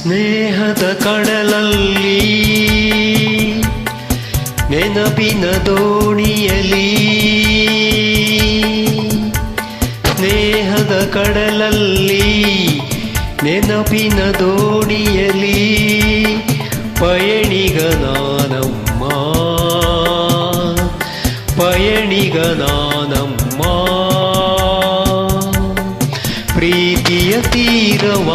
ಸ್ನೇಹದ ಕಡಲಲ್ಲಿ ನೆನಪಿನ ದೋಣಿಯಲಿ ಸ್ನೇಹದ ಕಡಲಲ್ಲಿ ನೆನಪಿನ ದೋಣಿಯಲಿ ಪಯಣಿಗ ನಾನಮ್ಮ ಪಯಣಿಗ ನಾನಮ್ಮ. ಪ್ರೀತಿಯ ತೀರವ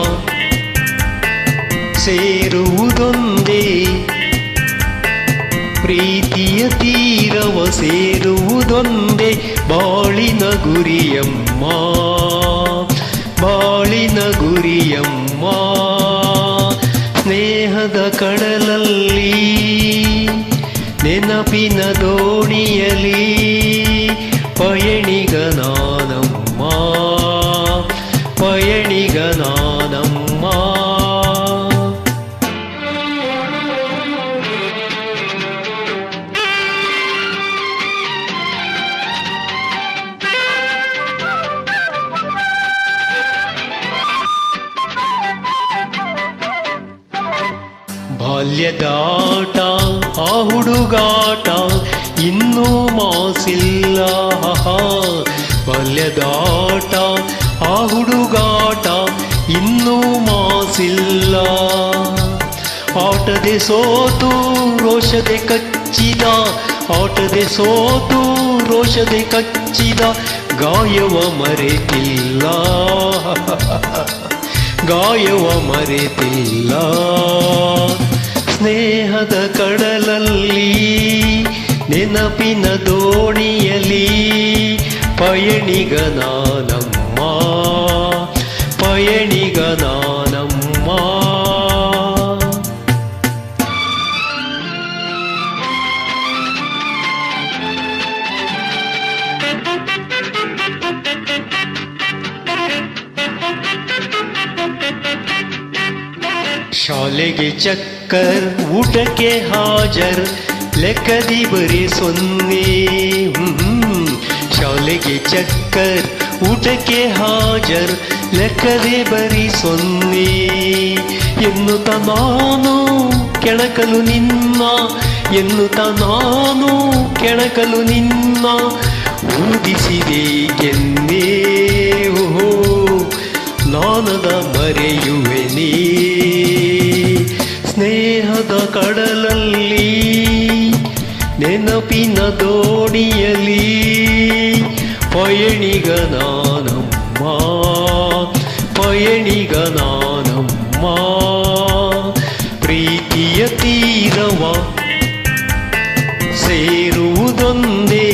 ಸೇರುವುದೊಂದೇ. ಪ್ರೀತಿಯ ತೀರವ ಸೇರುವುದೊಂದೇ. ಬಾಳಿನ ಗುರಿಯಮ್ಮ ಬಾಳಿನ ಗುರಿಯಮ್ಮ. ಸ್ನೇಹದ ಕಡಲಲ್ಲಿ ನೆನಪಿನ ದೋಣಿಯಲಿ ಪಯಣಿಗ ಬಾಲ್ಯದಾಟ ಆ ಹುಡುಗಾಟ ಇನ್ನೂ ಮಾಸಿಲ್ಲ ಬಾಲ್ಯದಾಟ ಆ ಹುಡುಗಾಟ ಇನ್ನೂ ಮಾಸಿಲ್ಲ. ಆಟದೆ ಸೋತು, ರೋಷದೆ ಕಚ್ಚಿದ, ಆಟದೆ ಸೋತು, ರೋಷದೆ ಕಚ್ಚಿದ, ಗಾಯವ ಮರೆತಿಲ್ಲ. ಗಾಯವ ಮರೆತಿಲ್ಲ. ಕಡಲಲ್ಲಿ ನೆನಪಿನ ದೋಣಿಯಲಿ ಪಯಣಿಗ ನಾನಮ್ಮ ಶಾಲೆಗೆ ಚಕ್ಕರ್, ಊಟಕ್ಕೆ ಹಾಜರ್, ಲೆಕ್ಕದಿ ಬರೀ ಸೊನ್ನೆ. ಶಾಲೆಗೆ ಚಕ್ಕರ್, ಊಟಕ್ಕೆ ಹಾಜರ್, ಲೆಕ್ಕದೆ ಬರೀ ಸೊನ್ನೆ. ಎನ್ನುತ್ತ ನಾನು ಕೆಣಕಲು ನಿನ್ನ, ಎನ್ನುತ್ತ ನಾನು ಕೆಣಕಲು ನಿನ್ನ, ಊದಿಸಿದೆ ಕೆನ್ನೆ ಕಡಲಲ್ಲಿ ನೆನಪಿನ ದೋಣಿಯಲ್ಲಿ ಪಯಣಿಗ ನಾನಮ್ಮ ಪ್ರೀತಿಯ ತೀರವ ಸೇರುವುದೊಂದೇ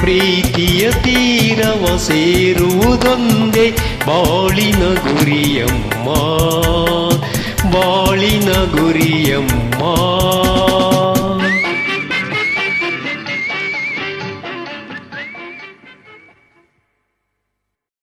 ಪ್ರೀತಿಯ ತೀರವ ಸೇರುವುದೊಂದೇ ಬಾಳಿನ ಗುರಿಯಮ್ಮ. ಬಾಳಿನ ಗುರಿಯಮ್ಮ